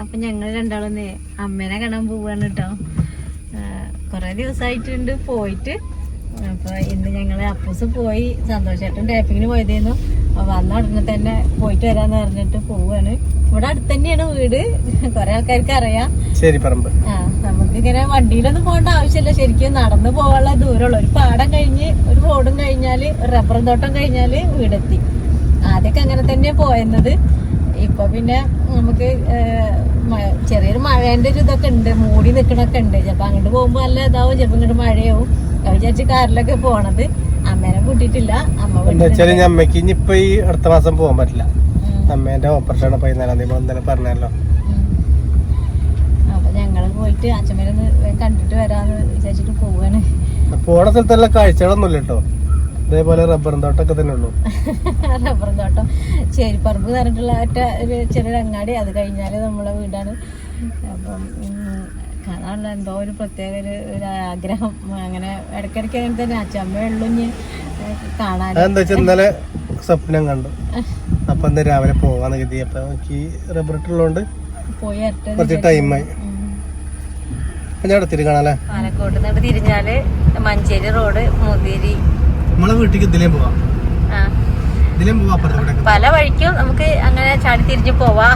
അപ്പൊ ഞങ്ങൾ രണ്ടാളൊന്ന് അമ്മേനെ കാണാൻ പോവാണ് കേട്ടോ. കൊറേ ദിവസമായിട്ടുണ്ട് പോയിട്ട്. അപ്പൊ ഇന്ന് ഞങ്ങൾ അപ്പൂസ് പോയി സന്തോഷേട്ടൻ ടാപ്പിങ്ങിന് പോയതായിരുന്നു വന്ന ഉടനെ തന്നെ പോയിട്ട് വരാന്ന് പറഞ്ഞിട്ട് പോവാണ്. ഇവിടെ അടുത്ത് തന്നെയാണ് വീട്. കൊറേ ആൾക്കാർക്ക് അറിയാം. ശരി പറമ്പ് ആ നമുക്കിങ്ങനെ വണ്ടിയിലൊന്നും പോകേണ്ട ആവശ്യമില്ല. ശരിക്കും നടന്നു പോകാനുള്ള ദൂരമുള്ള. ഒരു പാടം കഴിഞ്ഞ് ഒരു റോഡും കഴിഞ്ഞാൽ റബ്ബർ തോട്ടം കഴിഞ്ഞാൽ വീടെത്തി. ആദ്യമൊക്കെ അങ്ങനെ തന്നെ പോയിരുന്നത്. ഇപ്പൊ പിന്നെ നമുക്ക് ചെറിയൊരു മഴേന്റെ ഒരു ഇതൊക്കെ ഉണ്ട് മൂടി നിക്കണൊക്കെ ഉണ്ട്. ചിലപ്പോ അങ്ങോട്ട് പോകുമ്പോ നല്ല ഇതാവും ചിലപ്പോ ഇങ്ങോട്ട് മഴയാവും. അത് വിചാരിച്ച് കാറിലൊക്കെ പോണത്. അമ്മേനെ കൂട്ടിയിട്ടില്ല. അമ്മ അമ്മയ്ക്ക് ഈ അടുത്ത മാസം പോകാൻ പറ്റില്ല. അമ്മേന്റെ ഓപ്പറേഷൻ ആണ് പതിനാലാം തീയതി ഇന്നലെ പറഞ്ഞല്ലോ. അപ്പൊ ഞങ്ങൾ പോയിട്ട് അച്ഛമ്മേനെ കണ്ടിട്ട് വരാന്ന് വിചാരിച്ചിട്ട് പോവാണ്. പോണ സ്ഥലത്തെല്ലാം കാഴ്ചകളൊന്നുമില്ല കേട്ടോ. ഇതേപോലെ റബ്ബറും തോട്ടൊക്കെ തന്നെ ഉള്ളൂ. റബ്ബർ തോട്ടം. ചേരിപ്പറമ്പ് പറഞ്ഞിട്ടുള്ള ഒറ്റ ഒരു ചെറിയൊരു അങ്ങാടി അത് കഴിഞ്ഞാൽ നമ്മളെ വീടാണ്. അപ്പം കാണാനുള്ള എന്തോ ഒരു പ്രത്യേക ഒരു ആഗ്രഹം. അങ്ങനെ ഇടയ്ക്കിടയ്ക്ക് അങ്ങനെ തന്നെ. അച്ഛമ്മ ഉള്ളു ഇനി കാണാൻ വെച്ചാൽ ഇന്നലെ സ്വപ്നം കണ്ടു. അപ്പൊ ഇന്ന് രാവിലെ പോവാന്ന് കരുതി. അപ്പൊ എനിക്ക് റബ്ബർ ഇട്ടുള്ളതുകൊണ്ട് കുറച്ച് ടൈമായി ഞാൻ അടുത്തിട്ട് കാണാല്ലേ പാലക്കോട്ട് നിന്ന് തിരിഞ്ഞാൽ മഞ്ചേരി റോഡ് മുതിരി നമ്മളെ വീട്ടിലേക്ക് ഇതിലേം പോവാം. ആ. ഇതിലേം പോവാം അപ്പുറത്തെ പല വഴിക്കും നമുക്ക് അങ്ങനെ ചാടി തിരിഞ്ഞു പോവാ.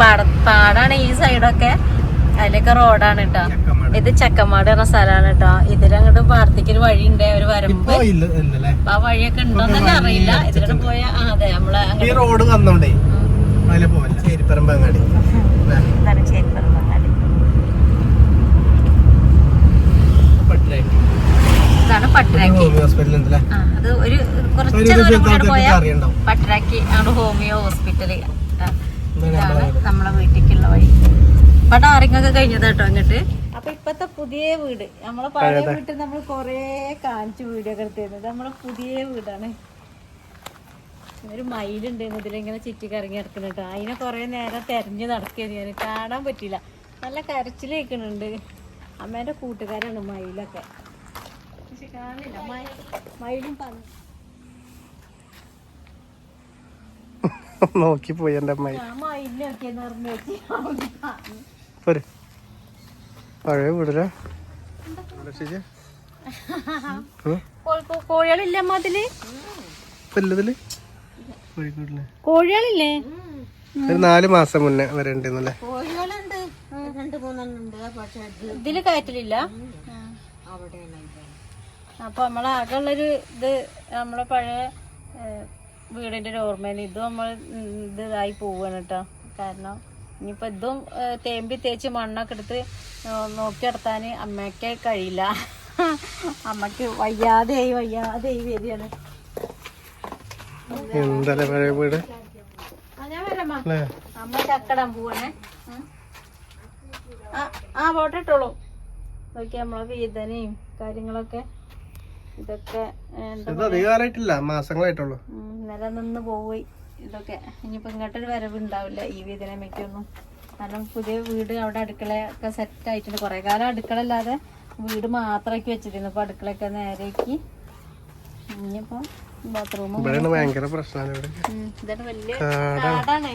പാട പാടാണ് ഈ സൈഡൊക്കെ. അതിലൊക്കെ റോഡാണ് കേട്ടോ ഇത് ചക്കമാട് പറഞ്ഞ സ്ഥലമാണ് കേട്ടോ ഇതിലങ്ങോട്ട് പാർത്തിക്കൊരു വഴി വഴിയുണ്ട്. അവർ വരമ്പ്. ഇല്ല ഇല്ലല്ലേ? അപ്പൊ ആ വഴിയൊക്കെ ഉണ്ടോന്ന് തന്നെ അറിയില്ല. ഇതിലൂടെ പോയാ അതെ നമ്മളെ റോഡ് വന്നോണ്ടേ അതിലെ പോവല്ല? ചേരിപ്പറമ്പ് അങ്ങാടി ദാ, ഇതാണ് ചേരിപ്പറമ്പങ്ങാടി. പട്ടിലായിട്ട്. ഇതാണ് പട്ടരാക്കി ഹോമിയോ ഹോസ്പിറ്റലിൽ ഉണ്ടല്ലേ ആ അത് ഒരു കുറച്ച് ഒരു ദൂരം ദിവസം കൂടെ പോയാൽ അറിയണ്ടാവും പട്ടരാക്കി ആണ് ഹോമിയോ ഹോസ്പിറ്റൽ. ഇതാണ് നമ്മളെ വീട്. നമ്മളെ വീട്ടിലേക്കുള്ള വഴി. ഇപ്പൊ ഡാറിങ്ങൊക്കെ കഴിഞ്ഞത് കേട്ടോ അങ്ങോട്ട് അപ്പൊ ഇപ്പത്തെ പുതിയ വീട്. നമ്മളെ പഴയ വീട്ടിൽ നമ്മൾ കൊറേ കാണിച്ചു വീഡിയോ ഒക്കെ എടുത്തിരുന്നത് നമ്മളെ പുതിയ വീടാണ്. ഒരു മയിലുണ്ട് ഇതിലിങ്ങനെ ചുറ്റി കറങ്ങി നടക്കുന്നുണ്ട് അതിനെ കൊറേ നേരം തെരഞ്ഞു നടക്കുകയാണ് ഞാൻ കാണാൻ പറ്റില്ല. നല്ല കരച്ചിൽ കേൾക്കുന്നുണ്ട് അമ്മേന്റെ കൂട്ടുകാരാണ് മയിലൊക്കെ. പക്ഷെ കാണില്ല മയിലും പന്നി നോക്കി പോയി എന്റെ അമ്മായി. പോരെ. പഴയ വീടല്ലേ? രക്ഷിച്ച് കോഴികളില്ല ഒരു നാല് മാസം മുന്നേ വരെ ഉണ്ടെന്നല്ലേ കോഴികളുണ്ട് രണ്ട് മൂന്നെണ്ണം ഉണ്ട്. പക്ഷെ ഇതിൽ കയറ്റലില്ല? അപ്പൊ നമ്മളാകെ ഉള്ളൊരു ഇത് നമ്മളെ പഴയ ഏഹ്, വീടിന്റെ ഒരു ഓർമ്മയിൽ ഇതും നമ്മൾ ഇതായി പോവാണ് കേട്ടോ കാരണം ഇനിയിപ്പോ ഇതും തേമ്പി തേച്ച് മണ്ണൊക്കെ എടുത്ത് നോക്കി നടത്താൻ അമ്മയ്ക്ക് കഴിയില്ല. അമ്മയ്ക്ക് വയ്യാതെയായി വയ്യാതെയായി വരികയാണ്. എന്തല്ലേ പഴയ വീട്? അമ്മ. ചക്കടാൻ പോവാണേ. ആ, ഇട്ടോളൂ. നോക്കി നമ്മളെ വേദനയും കാര്യങ്ങളൊക്കെ ഇതൊക്കെ എന്താ മാസങ്ങളായിട്ടുള്ളൂ. നിലനിന്ന് പോയി ഇതൊക്കെ. ഇനിയിപ്പോ ഇങ്ങോട്ടൊരു വരവ് ഉണ്ടാവില്ല ഈ വേദനമയ്ക്കൊന്നും കാരണം പുതിയ വീട് അവിടെ അടുക്കളയൊക്കെ സെറ്റ് ആയിട്ടുണ്ട്. കുറെ കാലം അടുക്കള അല്ലാതെ വീട് മാത്രമാക്കി വെച്ചിരുന്നു. ഇപ്പൊ അടുക്കളയൊക്കെ നേരേക്ക് ഇനിയിപ്പോ ബാത്റൂമും ഇതാണ് വലിയ. കാടാണ്.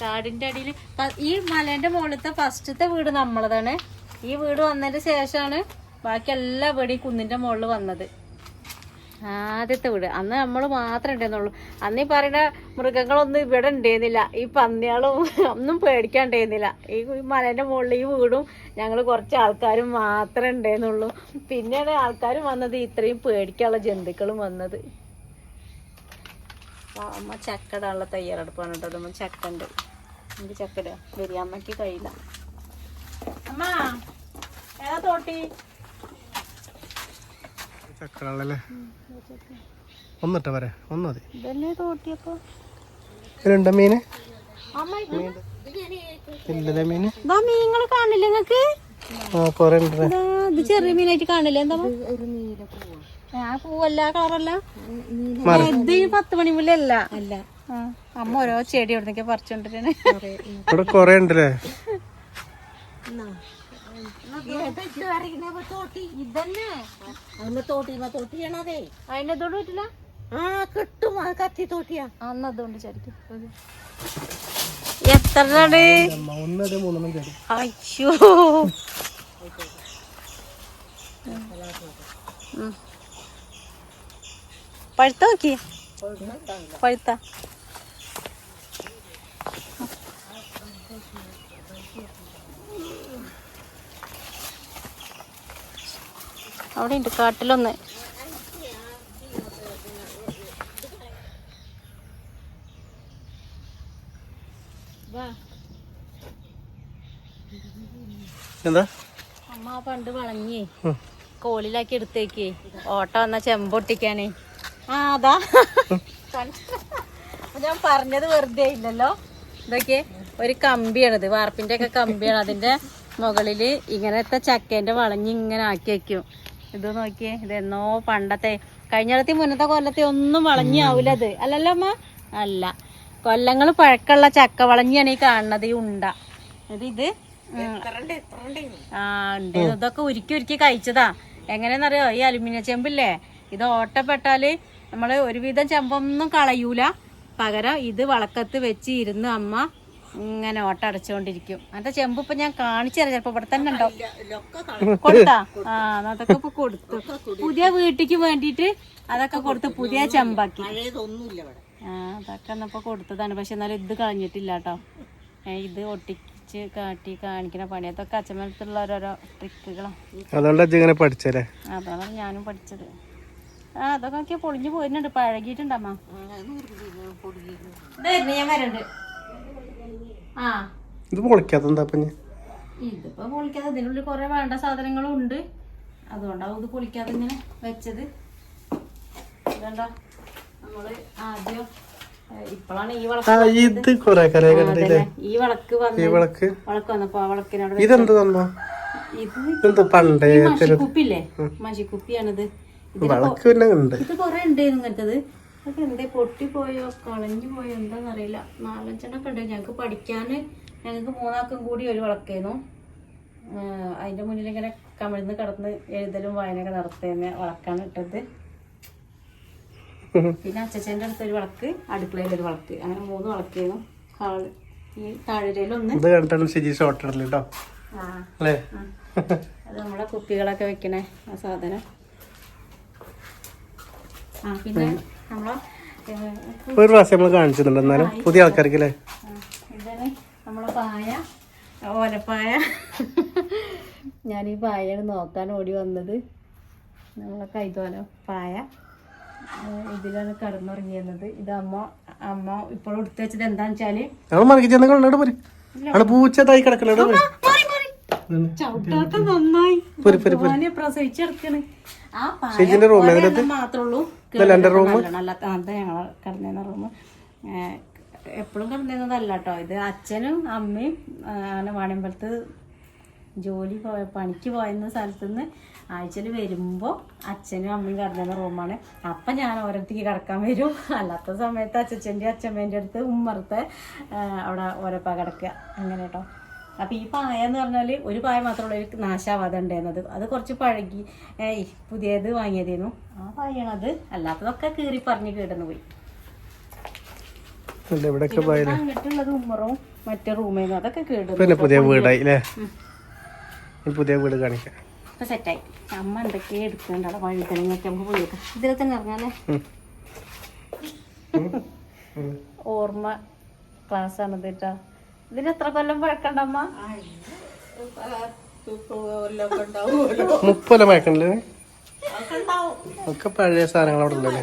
കാടിന്റെ അടിയിൽ ഈ മലേന്റെ മുകളിലത്തെ ഫസ്റ്റത്തെ വീട് നമ്മളതാണ്. ഈ വീട് വന്നതിന് ശേഷമാണ് ബാക്കി എല്ലാ വീടും കുന്നിന്റെ മുകളിൽ വന്നത്. ആദ്യത്തെ വീട്. അന്ന് നമ്മൾ മാത്രമേ ഉണ്ടായിരുന്നുള്ളൂ. അന്ന് പറയുന്ന മൃഗങ്ങളൊന്നും ഇവിടെ ഉണ്ടായിരുന്നില്ല. ഈ പന്നികളും ഒന്നും പേടിക്കാണ്ടായിരുന്നില്ല ഈ മലേന്റെ മുകളിൽ ഈ വീടും ഞങ്ങൾ കുറച്ച് ആൾക്കാരും മാത്രമേ ഉണ്ടായിരുന്നുള്ളൂ. പിന്നെയാണ് ആൾക്കാരും വന്നത് ഇത്രയും പേടിക്കാനുള്ള ജന്തുക്കളും വന്നത്. അമ്മ ചക്കടാനുള്ള തയ്യാറെടുപ്പാണ് കേട്ടോ. അതമ്മ ചക്കണ്ട് എനിക്ക് ചക്കട ബിരിയാമ്മയ്ക്ക് കഴിയില്ല. അമ്മ ഏതാ തോട്ടി? ചക്കളല്ലേ ഒന്നിട്ട വരെ? ഒന്ന് മതി. മീന് അമ്മ ഇല്ലല്ലേ മീന് മീനുകൾ കാണില്ല നിങ്ങക്ക് ആ കൊറേ ഉണ്ട്. ഇതാ, ഇത് ചെറിയ മീനായിട്ട് കാണില്ല? എന്താ ആ പൂവല്ല കളറല്ല? ഇത് പത്ത് മണി മുല്ലല്ല അല്ല? അമ്മ ഓരോ ചെടി എവിടുന്നൊക്കെ പറിച്ചോണ്ടിരുന്നേ ഇവിടെ കൊറേ ഉണ്ടല്ലേ? ഇതന്നെ. അതിനതോട് പറ്റില്ല? ആ കിട്ടും. ആ കത്തി തോട്ടിയാ. അന്ന് അതുകൊണ്ട് ചരിക്കും. എത്ര അയ്യോ. പഴുത്ത നോക്കി പഴുത്ത. അവിടെ ഉണ്ട് കാട്ടിലൊന്ന് എന്താ? അമ്മ പണ്ട് വളഞ്ഞേ. കോളിലാക്കി എടുത്തേക്ക്. ഓട്ട വന്ന ചെമ്പൊട്ടിക്കാനേ ആ അതാ. ഞാൻ പറഞ്ഞത് വെറുതെ ഇല്ലല്ലോ. ഇതൊക്കെ ഒരു കമ്പിയാണിത് വാർപ്പിന്റെ ഒക്കെ കമ്പിയാണ് അതിന്റെ മുകളിൽ ഇങ്ങനത്തെ ചക്കേന്റെ വളഞ്ഞ് ഇങ്ങനെ ആക്കി വെക്കും. ഇത് നോക്കിയേ ഇതെന്നോ പണ്ടത്തെ. കഴിഞ്ഞ മുന്നത്തെ കൊല്ലത്തെ ഒന്നും വളഞ്ഞാവൂല അത് അല്ലല്ലോ അമ്മ? അല്ല. കൊല്ലങ്ങൾ പഴക്കമുള്ള ചക്ക വളഞ്ഞാണ് ഈ കാണുന്നത് ഈ ഉണ്ട. ഇത് ഇത്. ആ ഉണ്ട്. ഇതൊക്കെ ഉരുക്കി ഉരുക്കി കഴിച്ചതാ. എങ്ങനെയാന്നറിയോ? ഈ അലുമിനിയം ചെമ്പില്ലേ? ഇത് ഓട്ടപ്പെട്ടാൽ നമ്മൾ ഒരുവിധം ചെമ്പൊന്നും കളയൂല. പകരം ഇത് വളക്കത്ത് വെച്ച് ഇരുന്ന് അമ്മ ഇങ്ങനെ ഓട്ട അടച്ചുകൊണ്ടിരിക്കും. അതിന്റെ ചെമ്പ് ഇപ്പൊ ഞാൻ കാണിച്ചു തരാം ചിലപ്പോ ഇവിടെ തന്നെ ഉണ്ടോ? കൊടുത്താ? ആ അതൊക്കെ ഇപ്പൊ കൊടുത്തു. പുതിയ വീട്ടിക്ക് വേണ്ടിട്ട് അതൊക്കെ കൊടുത്ത്. പുതിയ ചെമ്പാക്കി. ആ അതൊക്കെ എന്നപ്പോ കൊടുത്തതാണ്. പക്ഷെ എന്നാലും ഇത് കളഞ്ഞിട്ടില്ല കേട്ടോ. ഇത് ഒട്ടിച്ച് കാട്ടി കാണിക്കുന്ന പണി അതൊക്കെ അച്ഛമ്മത്തുള്ള ഓരോരോ ട്രിക്കുകളാണ് പഠിച്ചല്ലേ അതാണ് ഞാനും പഠിച്ചത്. ആ അതൊക്കെ പൊളിഞ്ഞു പോയിരുന്നുണ്ട് പഴകിയിട്ടുണ്ടമ്മ ഞാൻ വരണ്ട്. ഇത് പൊളിക്കാത്ത എന്താ പിന്നെ ഇതിപ്പോ പൊളിക്കാതെ ഇതിനുള്ളിൽ കുറെ വേണ്ട സാധനങ്ങളും ഉണ്ട്. അതുകൊണ്ടാവും ഇത് പൊളിക്കാതെ ഇങ്ങനെ വെച്ചത്. ഇതണ്ട നമ്മൾ ആദ്യം ഇപ്പോഴാണ് ഈ വളക്ക് ഇത് കൊറേ ഈ വിളക്ക് വന്ന് വിളക്ക്. വിളക്ക് വന്നപ്പോ ആ വിളക്കിനോട് ഇതെന്ത് തന്നോ ഇത് പണ്ടേ മഷിക്കുപ്പില്ലേ മഷിക്കുപ്പിയാണിത്. ഇത് കൊറേ ഉണ്ട് ഇങ്ങനത്തത്. അതൊക്കെ എന്തേ പൊട്ടിപ്പോയോ കളഞ്ഞു പോയോ എന്താണെന്നറിയില്ല നാലഞ്ചെണ്ണൊക്കെ ഉണ്ട്. ഞങ്ങൾക്ക് പഠിക്കാൻ ഞങ്ങൾക്ക് മൂന്നാക്കും കൂടി ഒരു വിളക്കായിരുന്നു അതിന്റെ മുന്നിൽ ഇങ്ങനെ കമിഴ്ന്ന് കിടന്ന് എഴുതലും വായനയൊക്കെ നടത്തുന്ന വിളക്കാണ് ഇട്ടത്. പിന്നെ അച്ഛച്ചന്റെ അടുത്ത് ഒരു വിളക്ക് അടുക്കളയിൽ ഒരു വിളക്ക്. അങ്ങനെ മൂന്ന് വിളക്കായിരുന്നു ഹാൾ ഈ താഴരയിലൊന്ന് ഇത് കണ്ടിട്ടാണ് ശരി ഷോർട്ട് ഇടൽ കേട്ടോ അല്ലേ. അത് നമ്മളെ കുപ്പികളൊക്കെ വെക്കണേ ആ സാധനം. ആ പിന്നെ? നമ്മളെ ഏഹ്, ഒരു പ്രാവശ്യം നമ്മൾ കാണിച്ചിട്ടുണ്ട് എന്നാലും പുതിയ ആൾക്കാർക്ക് അല്ലേ ഇതാണ് നമ്മളെ പായ ഓലപ്പായ. ഞാൻ ഈ പായയാണ് നോക്കാൻ ഓടി വന്നത്. നമ്മളെ കൈതോല പായ. ഇതിലാണ് കടന്നുറങ്ങിയത് ഇത് അമ്മ അമ്മ ഇപ്പോൾ എടുത്തു വെച്ചത് പോര്. അവിടെ പൂച്ചതായി കിടക്കലോട് പോര്. ചവിട്ടാത്ത നന്നായി. പ്രസവിച്ചെടുക്കണ് ആ പായ റൂം ഞങ്ങൾ കിടന്നിരുന്ന റൂം എപ്പോഴും കിടന്നിരുന്നതല്ല കേട്ടോ ഇത് അച്ഛനും അമ്മയും അങ്ങനെ വാണിയമ്പലത്ത് ജോലി പോയ പണിക്ക് പോയെന്ന സ്ഥലത്ത് നിന്ന് ആഴ്ചയിൽ വരുമ്പോൾ അച്ഛനും അമ്മയും കിടന്നിരുന്ന റൂമാണ് അപ്പം ഞാൻ ഓരോരുത്തേക്ക് കിടക്കാൻ വരും. അല്ലാത്ത സമയത്ത് അച്ഛന്റെ അച്ഛമ്മേന്റെ അടുത്ത് ഉമ്മറത്തെ അവിടെ ഓരോപ്പ കിടക്കുക അങ്ങനെ കേട്ടോ അപ്പം ഈ പായ എന്ന് പറഞ്ഞാൽ ഒരു പായ മാത്രമുള്ള ഒരു നാശാവാതെ ഉണ്ടായിരുന്നത്. അത് കുറച്ച് പഴകി പുതിയത് വാങ്ങിയതായിരുന്നു ആ പായണത് അല്ലാത്തതൊക്കെ കീറി പറഞ്ഞ് കേടുന്നു പോയി. അങ്ങോട്ടുള്ളത് ഉമ്മറും മറ്റേ റൂമേന്നും. അതൊക്കെ കേടുന്നു പിന്നെ പുതിയ വീടായി അല്ലേ പുതിയ വീട് കാണിക്കാം. ഇപ്പൊ സെറ്റായി. അമ്മ എന്തൊക്കെയാ എടുക്കുന്നുണ്ടോ? വഴുതനങ്ങൊക്കെ നമുക്ക് പോയി ഇതിൽ തന്നെ ഇറങ്ങാല്ലേ ഓർമ്മ ക്ലാസ് ആണ് കേട്ടോ. ഇതിന് എത്ര കൊല്ലം പഴക്കണ്ടമ്മ? മുപ്പത് മയക്കണില്ലേ ഒക്കെ പഴയ സാധനങ്ങൾ അവിടെ ഉണ്ടല്ലേ?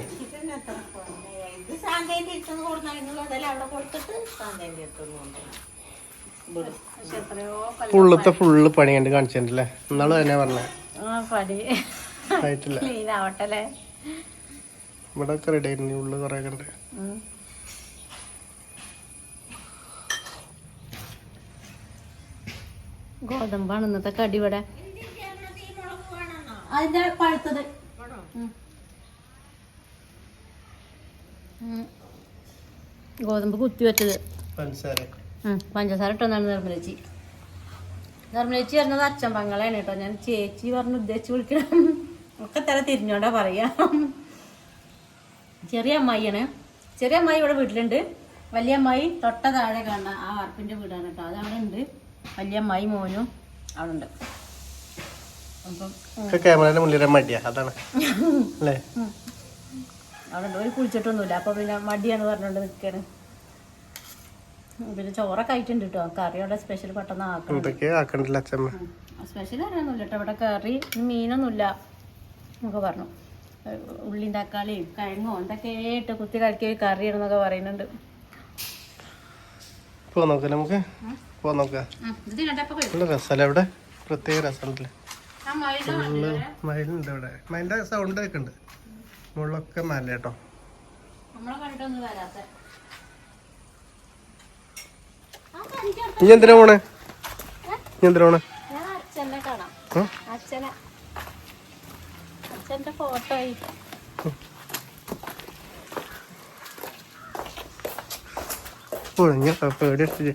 ഫുള്ളത്തെ ഫുള്ള് പണി കണ്ട് കാണിച്ചിട്ടുണ്ടല്ലേ? എന്നാളും തന്നെ പറഞ്ഞ. ആയിട്ടില്ല. ഇവിടെ ഒക്കെ റെഡി ആയിരുന്നു. ഉള്ളു കൊറേ കണ്ട്. ഗോതമ്പാണ് ഇന്നത്തെ കടി ഇവിടെ. അതിന്റെ പഴുത്തത്. ഗോതമ്പ് കുത്തി വെച്ചത്. പഞ്ചസാര. ഇട്ടെന്നാണ് നിർമ്മലേച്ചി. നിർമ്മലേച്ചി വരുന്നത് അച്ഛൻ പങ്ങളാണ് കേട്ടോ. ഞാൻ ചേച്ചി പറഞ്ഞ് ഉദ്ദേശിച്ച് വിളിക്കണം. ഒക്കെ തല തിരിഞ്ഞോണ്ടാ പറയാ. ചെറിയ അമ്മായിയാണ്. ചെറിയ അമ്മായി ഇവിടെ വീട്ടിലുണ്ട്. വലിയ അമ്മായി തൊട്ട താഴെ കാണുന്ന ആ വാർപ്പിന്റെ വീടാണ് കേട്ടോ. അത് അവിടെ ഉണ്ട്. വലിയമ്മായി മോനും അവിടെ ഉണ്ട് ക്യാമറയുടെ മുന്നിലെ മടിയാ അതാണ്. അല്ലേ? അവിടെ ഒരു കുളിച്ചിട്ടൊന്നുമില്ല. അപ്പൊ പിന്നെ മടിയാണ് പറഞ്ഞുകൊണ്ട് നിൽക്കാണ് പിന്നെ ചോറൊക്കെ ആയിട്ടുണ്ട് കേട്ടോ കറി അവിടെ സ്പെഷ്യൽ പെട്ടെന്ന് ആക്കണം. എന്തൊക്കെയോ ആക്കണ്ടില്ല സ്പെഷ്യൽ അറിയാനൊന്നുമില്ല കേട്ടോ ഇവിടെ കറി മീനൊന്നുമില്ല. എന്നൊക്കെ പറഞ്ഞു. ഉള്ളി ഉള്ളിയും തക്കാളിയും കിഴങ്ങോ എന്തൊക്കെ ഇട്ട് കുത്തി കറി എന്നൊക്കെ പറയുന്നുണ്ട്. നമുക്ക്. പോ നോക്കാം നല്ല രസമല്ലേ പ്രത്യേക രസമുണ്ടല്ലേ ഫുള്ള് മയിലുണ്ട് ഇവിടെ. മയിലിന്റെ സൗണ്ട് ഒക്കെ ഉണ്ട്. മുകളിലൊക്കെ മല കേട്ടോ. ഇനി എന്തിനാ പോണേ? ഇനി എന്തിനാ പോണേ? ഞാൻ അച്ഛന്റെ ഫോട്ടോ പേടി അടിച്ചിട്ട്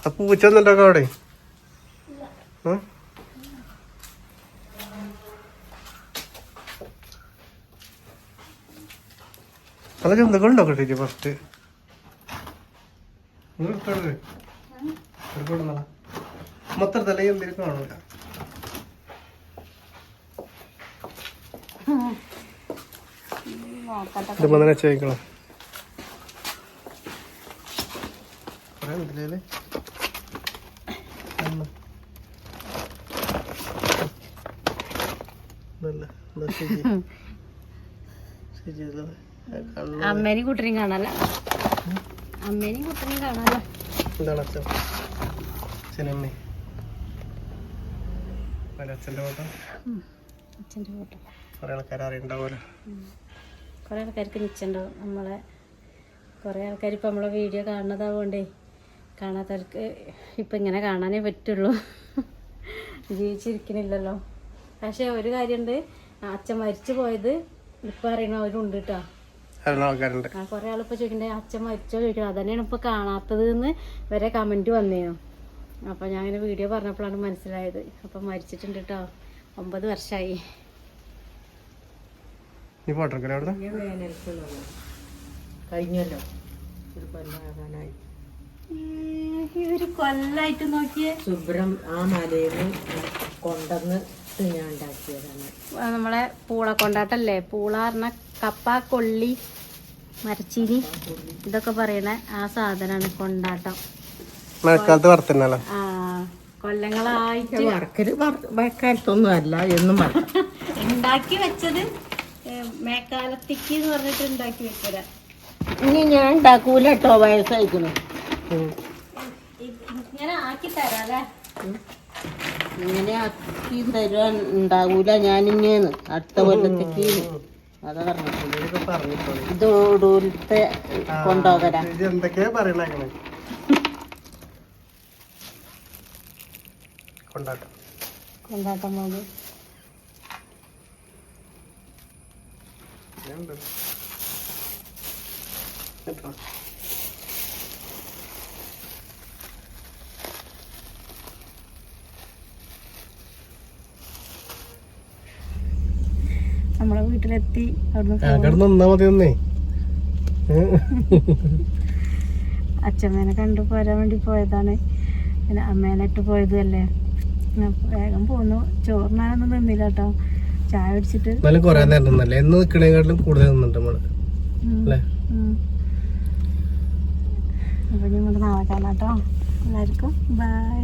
ആ പൂച്ച ഒന്നുണ്ടോ അവിടെ? നല്ല ജന്തുക്കളുണ്ടോ കിട്ടിട്ട് ഫസ്റ്റ് മൊത്തത്തിലെ എന്തെങ്കിലും കാണൂല നോക്കട്ടെ. ഇത് തന്നെ ചോദിക്കണം പറയാൻ ഉണ്ടല്ലേ ഒന്ന്. അമ്മേനെയും കുട്ടനെയും അമ്മേനെയും എന്താണ് അച്ഛൻ. അച്ഛനമ്മേ. അച്ഛന്റെ ഫോട്ടോ? അച്ഛന്റെ ഫോട്ടോ. കുറേ ആൾക്കാർ അറിയണ്ടാവുമല്ലോ. കുറേ ആൾക്കാർക്ക് നിശ്ചയുണ്ടാവും നമ്മളെ കുറേ ആൾക്കാർ ഇപ്പൊ നമ്മളെ വീഡിയോ കാണുന്നതാവുകൊണ്ടേ കാണാത്തവർക്ക് ഇപ്പം ഇങ്ങനെ കാണാനേ പറ്റുള്ളൂ. ജീവിച്ചിരിക്കണില്ലല്ലോ. പക്ഷേ ഒരു കാര്യമുണ്ട് അച്ഛൻ മരിച്ചു പോയത് ഇപ്പം അറിയണവരുണ്ട് കേട്ടോ കുറേ ആളിപ്പോൾ ചോദിക്കണ്ടേ അച്ഛൻ മരിച്ചോ? ചോദിക്കണം. അതന്നെയാണ് ഇപ്പോൾ കാണാത്തത് എന്ന് വരെ കമന്റ് വന്നേനു. അപ്പോൾ ഞാൻ ഇങ്ങനെ വീഡിയോ പറഞ്ഞപ്പോഴാണ് മനസ്സിലായത്. അപ്പം മരിച്ചിട്ടുണ്ട് കേട്ടോ ഒമ്പത് വർഷമായി കഴിഞ്ഞല്ലോ. ഒരു കൊല്ലാകാനായി. ഈ ഒരു കൊല്ലായിട്ട് നോക്കിയേ. ശുഭ്രം ആ മലയിൽ കൊണ്ടന്ന് ഞാൻ ഉണ്ടാക്കിയതാണ്. നമ്മളെ പൂള കൊണ്ടാട്ടല്ലേ പൂള പറഞ്ഞ കപ്പ കൊള്ളി മരച്ചീനി ഇതൊക്കെ പറയണ ആ സാധനമാണ് കൊണ്ടാട്ടം. മഴക്കാലത്ത് വറുത്തല്ലോ ആ കൊല്ലങ്ങളായിട്ട് വറക്കൽ അല്ല എന്നും ഉണ്ടാക്കി വെച്ചത് മേക്കാലത്തേക്ക് എന്ന് പറഞ്ഞിട്ട് ഉണ്ടാക്കി വെച്ചതാ. ഇനി ഞാൻ ഉണ്ടാക്കൂല കേട്ടോ വയസ്സായിക്കണു. ഇങ്ങനെ ആക്കി തരാം ഇങ്ങനെ ആക്കി തരുവാൻ ഉണ്ടാവൂല ഞാനിങ്ങേന്ന് അടുത്ത കൊല്ലത്തേക്ക് അതാ കൊണ്ടുപോകരാ ഇത് എന്തൊക്കെയാ കൊണ്ടോകരാ കൊണ്ടാട്ടം. കൊണ്ടാട്ടം ഇതുണ്ട്. കേട്ടോ? നമ്മളെ വീട്ടിലെത്തി അവിടുന്ന് അച്ഛമ്മേനെ കണ്ടു പോരാൻ വേണ്ടി പോയതാണ്. പിന്നെ അമ്മേനെ ഇട്ട് പോയതല്ലേ വേഗം പോന്നു. ചോറിനാനൊന്നും നിന്നില്ല കേട്ടോ. ചായ അടിച്ചിട്ട് നല്ല കൊറേ നേരം നിന്നല്ലേ? എന്ന് നിക്കണേക്കാട്ടിലും കൂടുതൽ നിന്നിട്ട് നമ്മൾ അല്ലേ. അപ്പൊ ഞങ്ങൾ നാളെ കാണാം കേട്ടോ. എല്ലാവർക്കും ബൈ.